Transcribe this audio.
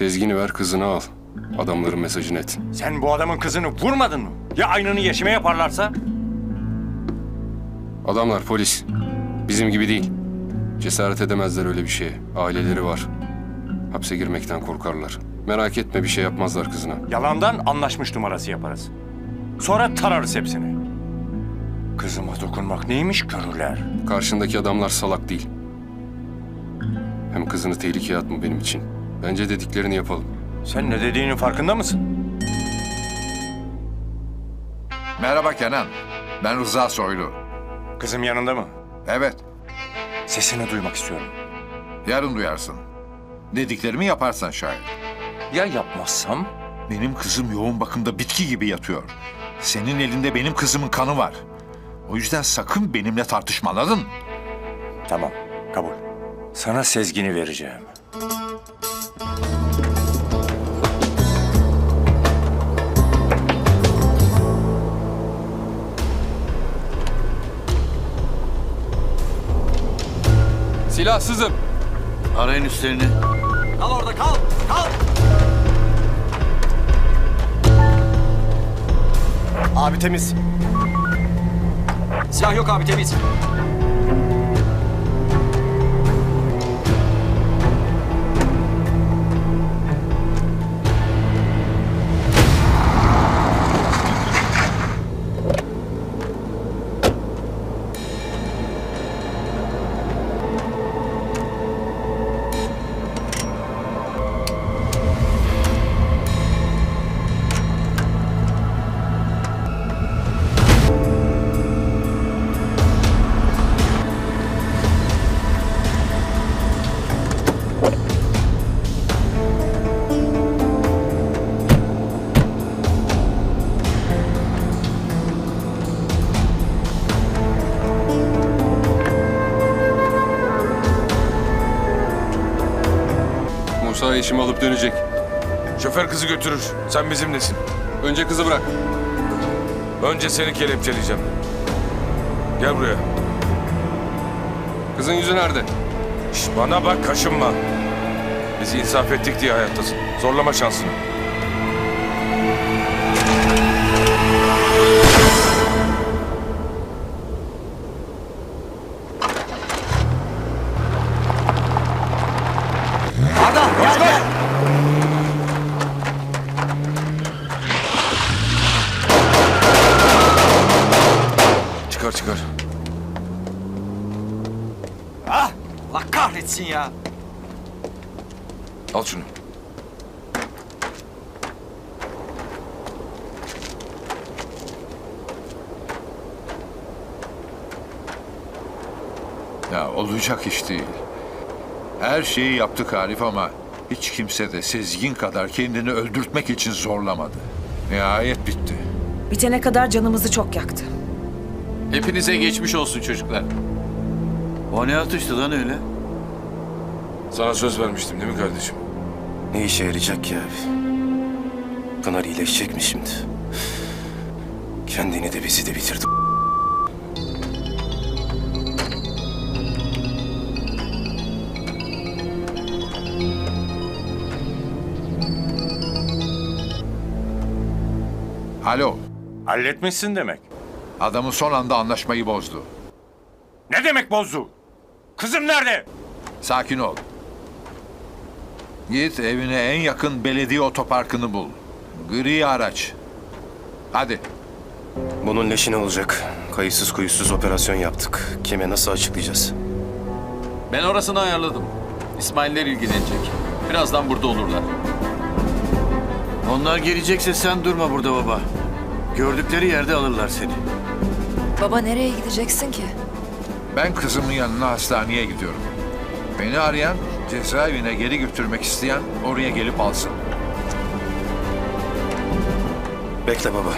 Sezgini ver kızını al. Adamların mesajını et. Sen bu adamın kızını vurmadın mı? Ya aynını yeşime yaparlarsa? Adamlar polis. Bizim gibi değil. Cesaret edemezler öyle bir şeye. Aileleri var. Hapse girmekten korkarlar. Merak etme bir şey yapmazlar kızına. Yalandan anlaşmış numarası yaparız. Sonra tararız hepsini. Kızıma dokunmak neymiş görürler. Karşındaki adamlar salak değil. Hem kızını tehlikeye atma benim için. Bence dediklerini yapalım. Sen ne dediğinin farkında mısın? Merhaba Kenan. Ben Rıza Soylu. Kızım yanında mı? Evet, Sesini duymak istiyorum. yarın duyarsın. Dediklerimi yaparsan şayet. Ya yapmazsam? Benim kızım yoğun bakımda bitki gibi yatıyor. Senin elinde benim kızımın kanı var. O yüzden sakın benimle tartışma anladın? Tamam, kabul. Sana sezgini vereceğim. Silahsızım. Arayın üstlerini. Kal orada kal. Kal. Abi temiz. Silah yok abi temiz. Musa eşimi alıp dönecek. Şoför kızı götürür. Sen bizimlesin. Önce kızı bırak. Önce seni kelepçeleyeceğim. Gel buraya. Kızın yüzü nerede? Şş, bana bak kaşınma. Biz insaf ettik diye hayattasın. Zorlama şansını. Çıkar çıkar. Ah, Allah kahretsin ya. Al şunu. Ya olacak iş değil. Her şeyi yaptık Arif ama hiç kimse de Sezgin kadar kendini öldürtmek için zorlamadı. Nihayet bitti. Bitene kadar canımızı çok yaktı. Hepinize geçmiş olsun çocuklar. O ne atıştı lan öyle? Sana söz vermiştim değil mi kardeşim? Ne işe yarayacak ki abi? Pınar iyileşecek mi şimdi? Kendini de bizi de bitirdi. Alo, Halletmişsin demek. Adamı son anda anlaşmayı bozdu. Ne demek bozdu? Kızım nerede? Sakin ol. Git evine en yakın belediye otoparkını bul. Gri araç. Hadi. Bunun leşi ne olacak? Kayıtsız kuyusuz operasyon yaptık. Kime nasıl açıklayacağız? Ben orasını ayarladım. İsmail'ler ilgilenecek. Birazdan burada olurlar. Onlar gelecekse sen durma burada baba. Gördükleri yerde alırlar seni. Baba nereye gideceksin ki? Ben kızımın yanına hastaneye gidiyorum. Beni arayan, cezaevine geri götürmek isteyen oraya gelip alsın. Bekle baba.